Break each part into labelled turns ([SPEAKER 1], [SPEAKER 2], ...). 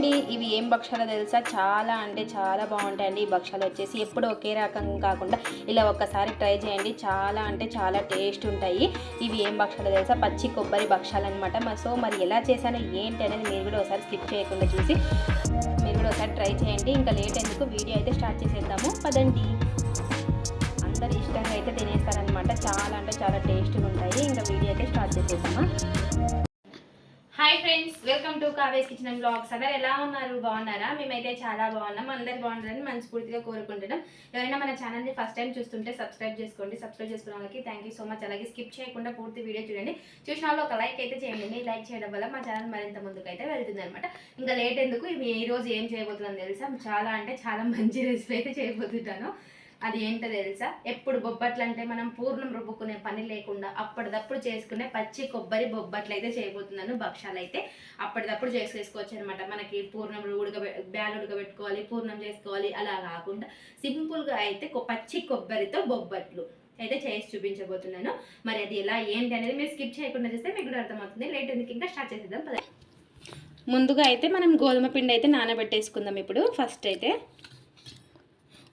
[SPEAKER 1] అండి ఇవి ఏం భక్షాలో తెలుసా? చాలా అంటే చాలా బాగుంటాయండి ఈ భక్షాలు వచ్చేసి. ఎప్పుడు ఒకే రకం కాకుండా ఇలా ఒక్కసారి ట్రై చేయండి. చాలా అంటే చాలా టేస్ట్ ఉంటాయి. ఇవి ఏం భక్షాలు తెలుసా? పచ్చి కొబ్బరి భక్షాలు అనమాట సో మరి ఎలా చేశానో ఏంటి అనేది మీరు కూడా ఒకసారి స్కిప్ చేయకుండా చూసి మీరు కూడా ఒకసారి ట్రై చేయండి. ఇంకా లేట్ ఎందుకు? వీడియో అయితే స్టార్ట్ చేసేద్దాము. పదండి. అందరు ఇష్టంగా అయితే తినేస్తారనమాట చాలా అంటే చాలా టేస్ట్గా ఉంటాయి. ఇంకా వీడియో అయితే స్టార్ట్ చేసేద్దామా? Hi friends welcome to Kaves kitchen and blogs. అందరు ఎలా ఉన్నారు? బాగున్నారా? మేమైతే చాలా బాగున్నాం. అందరు బాగుంటారని మనస్ఫూర్తిగా కోరుకుంటున్నాం. ఎవరైనా మన ఛానల్ని ఫస్ట్ టైం చూస్తుంటే సబ్స్క్రైబ్ చేసుకోండి. సబ్స్క్రైబ్ చేసుకున్న వాళ్ళకి థ్యాంక్ యూ సో మచ్ అలాగే స్కిప్ చేయకుండా పూర్తి వీడియో చూడండి. చూసిన వాళ్ళు ఒక లైక్ అయితే చేయండి. లైక్ చేయడం వల్ల మా ఛానల్ మరింత ముందుకు అయితే వెళ్తుంది అనమాట ఇంకా లేట్ ఎందుకు? ఈ రోజు ఏం చేయబోతున్నాను తెలుసా? చాలా అంటే చాలా మంచి రెసిపీ అయితే చేయబోతుంటాను అది ఏంటో తెలుసా? ఎప్పుడు బొబ్బట్లు అంటే మనం పూర్ణం రుబ్బుకునే పని లేకుండా అప్పటిదప్పుడు చేసుకునే పచ్చి కొబ్బరి బొబ్బట్లు అయితే చేయబోతున్నాను భక్షాలు అయితే అప్పటిదప్పుడు చేసుకోవచ్చు అనమాట మనకి పూర్ణం ఉడక బ్యాలు ఉడకబెట్టుకోవాలి పూర్ణం చేసుకోవాలి అలా కాకుండా సింపుల్గా అయితే పచ్చి కొబ్బరితో బొబ్బట్లు అయితే చేసి చూపించబోతున్నాను. మరి అది ఎలా ఏంటి అనేది మీరు స్కిప్ చేయకుండా చేస్తే మీకు కూడా అర్థమవుతుంది. లేట్ ఎందుకు? ఇంకా స్టార్ట్ చేసేద్దాం ముందుగా అయితే మనం గోధుమ పిండి అయితే నానబెట్టేసుకుందాం ఇప్పుడు. ఫస్ట్ అయితే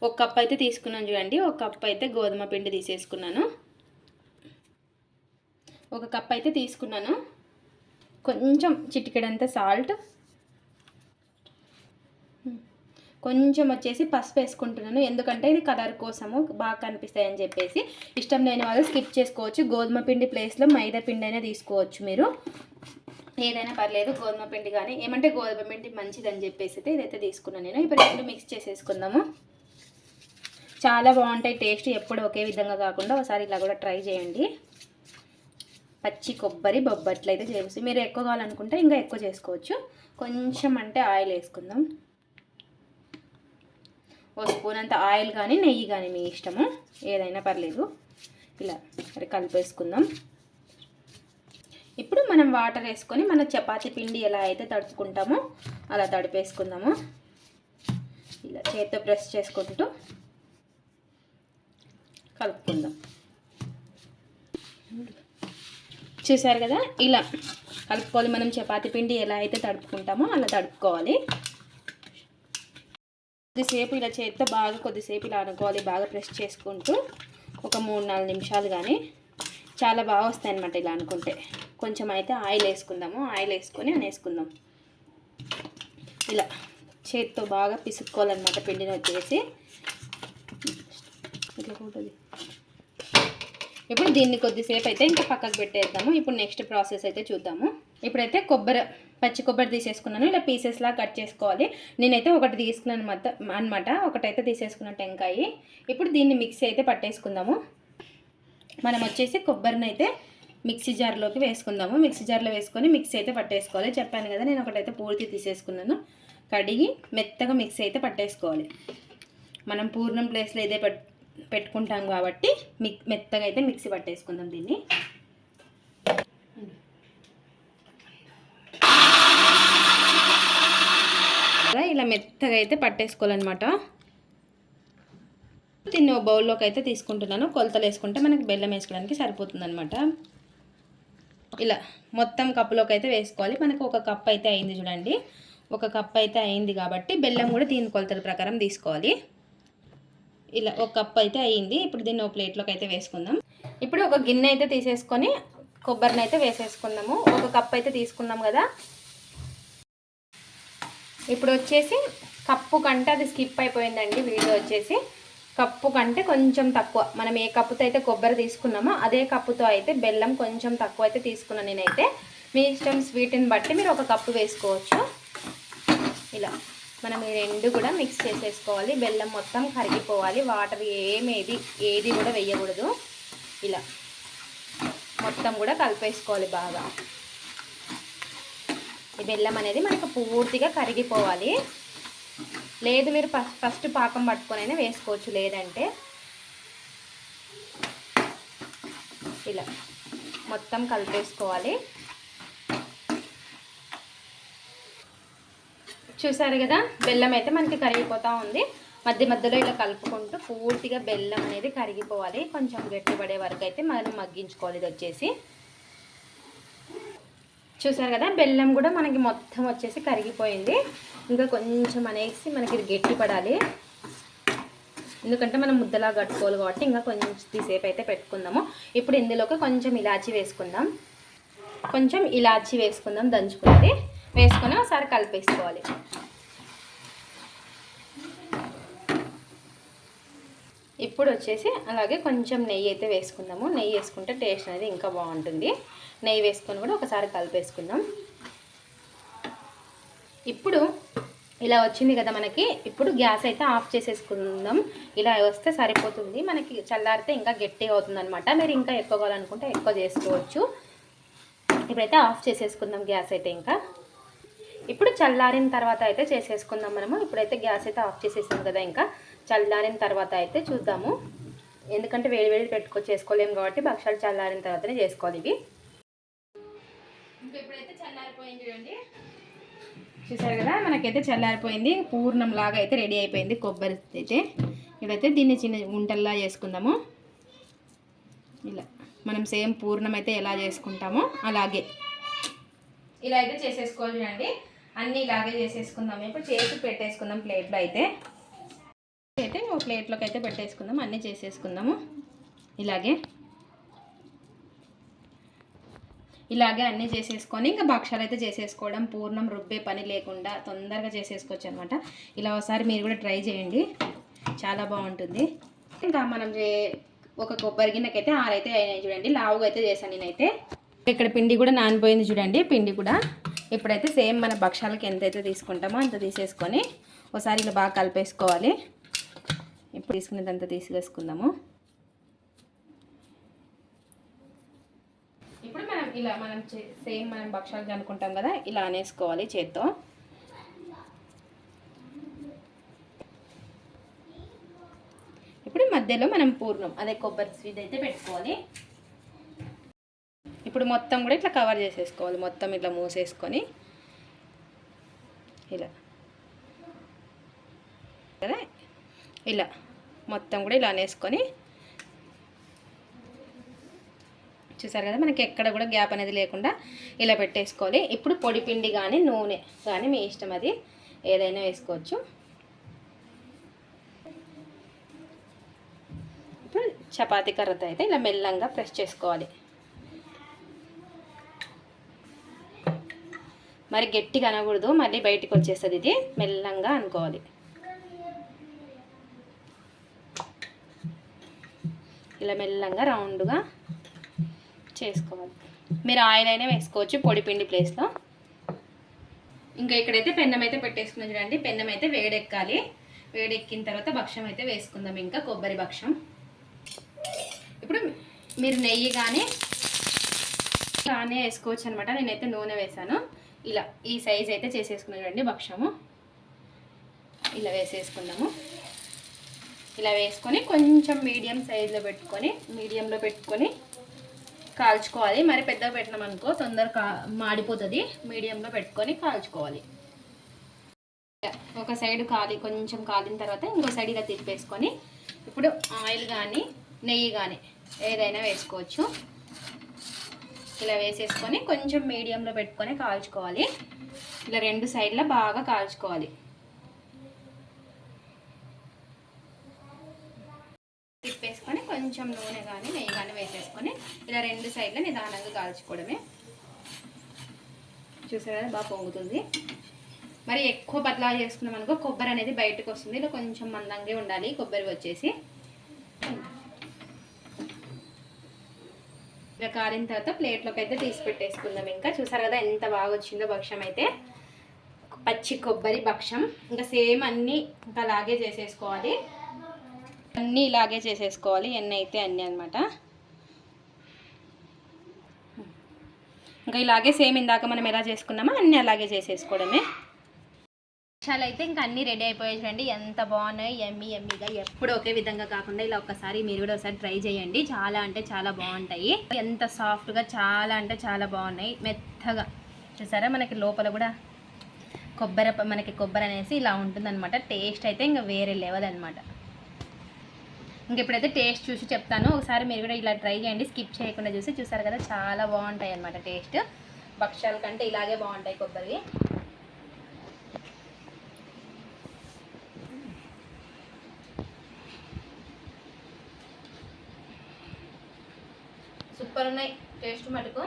[SPEAKER 1] ఒక కప్ అయితే తీసుకున్నాను చూడండి. ఒక కప్ అయితే గోధుమ పిండి తీసేసుకున్నాను. ఒక కప్ అయితే తీసుకున్నాను. కొంచెం చిటికెడంత సాల్ట్. కొంచెం వచ్చేసి పసుపు వేసుకుంటున్నాను. ఎందుకంటే ఇది కలర్ కోసము బాగా కనిపిస్తాయని చెప్పేసి ఇష్టం లేని వాళ్ళు స్కిప్ చేసుకోవచ్చు. గోధుమ పిండి ప్లేస్లో మైదా పిండి అయినా తీసుకోవచ్చు మీరు. ఏదైనా పర్లేదు గోధుమ పిండి కానీ ఏమంటే గోధుమ పిండి మంచిదని చెప్పేసి అయితే ఇదైతే తీసుకున్నాను నేను. ఇప్పుడు రెండు మిక్స్ చేసేసుకుందాము. చాలా బాగుంటాయి టేస్ట్ ఎప్పుడు ఒకే విధంగా కాకుండా ఒకసారి ఇలా కూడా ట్రై చేయండి. పచ్చి కొబ్బరి బొబ్బట్లు అయితే చేసి మీరు ఎక్కువ కావాలనుకుంటే ఇంకా ఎక్కువ చేసుకోవచ్చు. కొంచెం అంటే ఆయిల్ వేసుకుందాం. ఓ స్పూన్ అంత ఆయిల్ కానీ నెయ్యి కానీ మీ ఇష్టము. ఏదైనా పర్లేదు. ఇలా మరి కలిపేసుకుందాం. ఇప్పుడు మనం వాటర్ వేసుకొని మన చపాతీ పిండి ఎలా అయితే తడుపుకుంటామో అలా తడిపేసుకుందాము. ఇలా చేత్తో ప్రెస్ చేసుకుంటూ కలుపుకుందాం. చూసారు కదా? ఇలా కలుపుకోవాలి. మనం చపాతీ పిండి ఎలా అయితే తడుపుకుంటామో అలా తడుపుకోవాలి. కొద్దిసేపు ఇలా చేత్తో బాగా కొద్దిసేపు ఇలా అనుకోవాలి. బాగా ప్రెస్ చేసుకుంటూ ఒక మూడు నాలుగు నిమిషాలు కానీ చాలా బాగా వస్తాయి అనమాట ఇలా అనుకుంటే. కొంచెం అయితే ఆయిల్ వేసుకుందాము. ఆయిల్ వేసుకొని అనేసుకుందాం. ఇలా చేత్తో బాగా పిసుక్కోవాలన్నమాట పిండిని వచ్చేసి ఇట్లా ఉంటుంది. ఇప్పుడు దీన్ని కొద్దిసేపు అయితే ఇంకా పక్కకు పెట్టేద్దాము. ఇప్పుడు నెక్స్ట్ ప్రాసెస్ అయితే చూద్దాము. ఇప్పుడైతే కొబ్బరి పచ్చి కొబ్బరి తీసేసుకున్నాను. ఇలా పీసెస్లా కట్ చేసుకోవాలి. నేనైతే ఒకటి తీసుకున్నాను అనమాట అనమాట ఒకటైతే తీసేసుకున్న టెంకాయ. ఇప్పుడు దీన్ని మిక్సీ అయితే పట్టేసుకుందాము. మనం వచ్చేసి కొబ్బరిని అయితే మిక్సీ జార్లోకి వేసుకుందాము. మిక్సీ జార్లో వేసుకొని మిక్సీ అయితే పట్టేసుకోవాలి. చెప్పాను కదా నేను ఒకటైతే పూర్తి తీసేసుకున్నాను. కడిగి మెత్తగా మిక్సీ అయితే పట్టేసుకోవాలి. మనం పూర్ణం ప్లేస్లో ఇదే పట్ పెట్టుకుంటాం కాబట్టి మిక్ మెత్తగా అయితే మిక్సీ పట్టేసుకుందాం దీన్ని. ఇలా ఇలా మెత్తగా అయితే పట్టేసుకోవాలన్నమాట. దీన్ని ఓ బౌల్లోకి అయితే తీసుకుంటున్నాను. కొలతలు వేసుకుంటే మనకి బెల్లం వేసుకోవడానికి సరిపోతుందన్నమాట. ఇలా మొత్తం కప్పులోకి అయితే వేసుకోవాలి. మనకు ఒక కప్ అయితే అయింది చూడండి. ఒక కప్ అయితే అయింది కాబట్టి బెల్లం కూడా దీని కొలతల ప్రకారం తీసుకోవాలి. ఇలా ఒక కప్ అయితే అయ్యింది. ఇప్పుడు దీన్ని ఒక ప్లేట్లోకి అయితే వేసుకుందాం. ఇప్పుడు ఒక గిన్నె అయితే తీసేసుకొని కొబ్బరిని అయితే వేసేసుకుందాము. ఒక కప్ అయితే తీసుకున్నాం కదా. ఇప్పుడు వచ్చేసి కప్పు కంటే అది స్కిప్ అయిపోయిందండి వీడియో వచ్చేసి. కప్పు కంటే కొంచెం తక్కువ. మనం ఏ కప్పుతో అయితే కొబ్బరి తీసుకున్నామో అదే కప్పుతో అయితే బెల్లం కొంచెం తక్కువ అయితే తీసుకున్నాను నేనైతే. మీ ఇష్టం స్వీట్ని బట్టి మీరు ఒక కప్పు వేసుకోవచ్చు. ఇలా. మనం ఈ రెండు కూడా మిక్స్ చేసేసుకోవాలి. బెల్లం మొత్తం కరిగిపోవాలి. వాటర్ ఏమేది ఏది కూడా వేయకూడదు. ఇలా మొత్తం కూడా కలిపేసుకోవాలి బాగా. ఈ బెల్లం అనేది మనకు పూర్తిగా కరిగిపోవాలి. లేదు మీరు ఫస్ట్ ఫస్ట్ పాకం పట్టుకొని వేసుకోవచ్చు. లేదంటే ఇలా మొత్తం కలిపేసుకోవాలి. చూసారు కదా? బెల్లం అయితే మనకి కరిగిపోతూ ఉంది. మధ్య మధ్యలో ఇలా కలుపుకుంటూ పూర్తిగా బెల్లం అనేది కరిగిపోవాలి. కొంచెం గట్టిపడే వరకు అయితే మనం మగ్గించుకోవాలి ఇది వచ్చేసి. చూసారు కదా? బెల్లం కూడా మనకి మొత్తం వచ్చేసి కరిగిపోయింది. ఇంకా కొంచెం అనేసి మనకి ఇది గట్టి పడాలి. ఎందుకంటే మనం ముద్దలా కట్టుకోవాలి కాబట్టి ఇంకా కొంచెం సేపు అయితే పెట్టుకుందాము. ఇప్పుడు ఇందులోకి కొంచెం ఇలాచి వేసుకుందాం. కొంచెం ఇలాచి వేసుకుందాం దంచుకున్నది వేసుకొని ఒకసారి కలిపేసుకోవాలి. ఇప్పుడు వచ్చేసి అలాగే కొంచెం నెయ్యి అయితే వేసుకుందాము. నెయ్యి వేసుకుంటే టేస్ట్ అనేది ఇంకా బాగుంటుంది. నెయ్యి వేసుకొని కూడా ఒకసారి కలిపేసుకుందాం. ఇప్పుడు ఇలా వచ్చింది కదా మనకి. ఇప్పుడు గ్యాస్ అయితే ఆఫ్ చేసేసుకుందాం. ఇలా వస్తే సరిపోతుంది. మనకి చల్లారితే ఇంకా గట్టిగా అవుతుంది అనమాట మీరు ఇంకా ఎక్కువ కావాలనుకుంటే ఎక్కువ చేసుకోవచ్చు. ఇప్పుడైతే ఆఫ్ చేసేసుకుందాం గ్యాస్ అయితే ఇంకా. ఇప్పుడు చల్లారిన తర్వాత అయితే చేసేసుకుందాం మనము. ఇప్పుడైతే గ్యాస్ అయితే ఆఫ్ చేసేసాం కదా ఇంకా. చల్లారిన తర్వాత అయితే చూద్దాము. ఎందుకంటే వేడి వేడి పెట్టుకో చేసుకోలేము కాబట్టి భక్షాలు చల్లారిన తర్వాతనే చేసుకోవాలి ఇవి. ఇంకా ఇప్పుడైతే చల్లారిపోయింది చూడండి. చూసారు కదా మనకైతే చల్లారిపోయింది. పూర్ణం లాగా అయితే రెడీ అయిపోయింది కొబ్బరి అయితే. ఇప్పుడైతే దీన్ని చిన్న గుంటల్లా చేసుకుందాము. ఇలా మనం సేమ్ పూర్ణం అయితే ఎలా చేసుకుంటామో అలాగే. ఇలా అయితే చేసేసుకోవాలి చూడండి. అన్నీ ఇలాగే చేసేసుకుందాం. ఇప్పుడు చేసి పెట్టేసుకుందాం ప్లేట్లో అయితే. అయితే ఒక ప్లేట్లోకి అయితే పెట్టేసుకుందాం. అన్నీ చేసేసుకుందాము. ఇలాగే. ఇలాగే అన్నీ చేసేసుకొని ఇంకా భక్షాలు అయితే చేసేసుకోవడం పూర్ణం రుబ్బే పని లేకుండా తొందరగా చేసేసుకోవచ్చు అనమాట ఇలా ఒకసారి మీరు కూడా ట్రై చేయండి. చాలా బాగుంటుంది. ఇంకా మనం చే ఒక కొబ్బరి గిన్నెకైతే ఆరైతే అయినాయి చూడండి. లావుగా అయితే చేశాను నేనైతే. ఇక్కడ పిండి కూడా నానిపోయింది చూడండి. పిండి కూడా. ఇప్పుడైతే సేమ్ మన భక్షాలకి ఎంతైతే తీసుకుంటామో అంత తీసేసుకొని ఒకసారి ఇలా బాగా కలిపేసుకోవాలి. ఇప్పుడు తీసుకునేదంతా తీసేసుకుందాము. ఇప్పుడు మనం ఇలా మనం సేమ్ మనం భక్షాలు అనుకుంటాం కదా ఇలా అనేసుకోవాలి చేత్తో. ఇప్పుడు మధ్యలో మనం పూర్ణం అదే కొబ్బరి స్వీట్ అయితే పెట్టుకోవాలి. ఇప్పుడు మొత్తం కూడా ఇట్లా కవర్ చేసేసుకోవాలి. మొత్తం ఇట్లా మూసేసుకొని. ఇలా. కదా ఇలా. మొత్తం కూడా ఇలా అనేసుకొని. చూసారు కదా మనకి ఎక్కడ కూడా గ్యాప్ అనేది లేకుండా ఇలా పెట్టేసుకోవాలి. ఇప్పుడు పొడి పిండి కానీ నూనె కానీ మీ ఇష్టం అది ఏదైనా వేసుకోవచ్చు. ఇప్పుడు చపాతీ కర్రతో అయితే ఇలా మెల్లంగా ప్రెస్ చేసుకోవాలి. మరి గట్టిగా అనకూడదు మళ్ళీ బయటికి వచ్చేస్తుంది ఇది. మెల్లంగా అనుకోవాలి. ఇలా మెల్లంగా రౌండ్గా చేసుకోవాలి. మీరు ఆయిల్ అయినా వేసుకోవచ్చు పొడి పిండి ప్లేస్లో. ఇంకా ఇక్కడైతే పెన్నం అయితే పెట్టేసుకున్నాం చూడండి. పెన్నం అయితే వేడెక్కాలి. వేడెక్కిన తర్వాత భక్ష్యం అయితే వేసుకుందాం ఇంకా కొబ్బరి భక్ష్యం ఇప్పుడు మీరు నెయ్యి కానీ కానీ వేసుకోవచ్చు అనమాట నేనైతే నూనె వేసాను ఇలా ఈ సైజ్ అయితే చేసేసుకున్నాడండి చూడండి భక్ష్యము. ఇలా వేసేసుకున్నాము. ఇలా వేసుకొని కొంచెం మీడియం సైజులో పెట్టుకొని మీడియంలో పెట్టుకొని కాల్చుకోవాలి. మరి పెద్దగా పెట్టినాం అనుకో తొందరగా కా మాడిపోతుంది. మీడియంలో పెట్టుకొని కాల్చుకోవాలి. ఒక సైడ్ కాలి కొంచెం కాలిన తర్వాత ఇంకో సైడ్ ఇలా తిప్పేసుకొని ఇప్పుడు ఆయిల్ కానీ నెయ్యి కానీ ఏదైనా వేసుకోవచ్చు. ఇలా వేసేసుకొని కొంచెం మీడియంలో పెట్టుకొని కాల్చుకోవాలి. ఇలా రెండు సైడ్ల బాగా కాల్చుకోవాలి. తిప్పేసుకొని కొంచెం నూనె కానీ నెయ్యి కానీ వేసేసుకొని ఇలా రెండు సైడ్ల నిదానంగా కాల్చుకోవడమే. చూసారా? కదా బాగా పొంగుతుంది. మరి ఎక్కువ బదలా చేసుకున్నాం అనుకో కొబ్బరి అనేది బయటకు వస్తుంది ఇలా కొంచెం మందంగా ఉండాలి. కొబ్బరి వచ్చేసి. ఇలా కాలిన తర్వాత ప్లేట్లోకి అయితే తీసి పెట్టేసుకుందాం ఇంకా. చూసారు కదా ఎంత బాగా వచ్చిందో భక్ష్యం అయితే. పచ్చి కొబ్బరి భక్ష్యం ఇంకా సేమ్ అన్నీ ఇంకా అలాగే చేసేసుకోవాలి. అన్నీ ఇలాగే చేసేసుకోవాలి. ఎన్ని అయితే అన్నీ అనమాట ఇంకా ఇలాగే సేమ్ ఇందాక మనం ఎలా చేసుకున్నామో అన్నీ అలాగే చేసేసుకోవడమే. చాలా అయితే ఇంకా అన్నీ రెడీ అయిపోయాయి చూడండి. ఎంత బాగున్నాయి ఎమ్మి ఎమ్మిగా ఎప్పుడు ఒకే విధంగా కాకుండా ఇలా ఒక్కసారి మీరు కూడా ఒకసారి ట్రై చేయండి. చాలా అంటే చాలా బాగుంటాయి. ఎంత సాఫ్ట్గా చాలా అంటే చాలా బాగున్నాయి. మెత్తగా. చూసారా? మనకి లోపల కూడా కొబ్బరి మనకి కొబ్బరి అనేసి ఇలా ఉంటుందన్నమాట. టేస్ట్ అయితే ఇంకా వేరే లెవెల్ అనమాట ఇంక ఇప్పుడైతే టేస్ట్ చూసి చెప్తాను ఒకసారి మీరు కూడా ఇలా ట్రై చేయండి. స్కిప్ చేయకుండా చూసి చూసారు కదా? చాలా బాగుంటాయి అనమాట టేస్ట్. భక్ష్యాల కంటే ఇలాగే బాగుంటాయి కొబ్బరి సూపర్ ఉన్నాయి టేస్ట్ మటుకు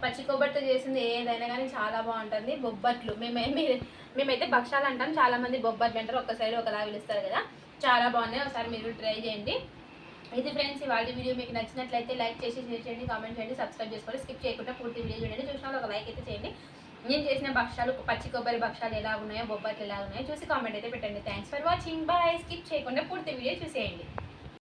[SPEAKER 1] పచ్చి కొబ్బరితో చేసింది ఏదైనా కానీ చాలా బాగుంటుంది. బొబ్బట్లు. మేమే మేమైతే భక్షాలు అంటాం. చాలామంది బొబ్బట్లు అంటారు. ఒక సైడ్ ఒకలా పిలుస్తారు కదా. చాలా బాగున్నాయి. ఒకసారి మీరు ట్రై చేయండి. ఇది ఫ్రెండ్స్ ఇవాళ వీడియో మీకు నచ్చినట్లయితే లైక్ చేసి షేర్ చేయండి కామెంట్ చేయండి సబ్స్క్రైబ్ చేసుకోండి స్కిప్ చేయకుండా పూర్తి వీడియో చూడండి. చూసిన వాళ్ళు ఒక లైక్ అయితే చేయండి. నేను చేసిన భక్షాలు పచ్చి కొబ్బరి భక్షాలు ఎలా ఉన్నాయో బొబ్బట్లు ఎలా ఉన్నాయో చూసి కామెంట్ అయితే పెట్టండి. Thanks for watching bye skip చేయకుండా పూర్తి వీడియో చూసేయండి.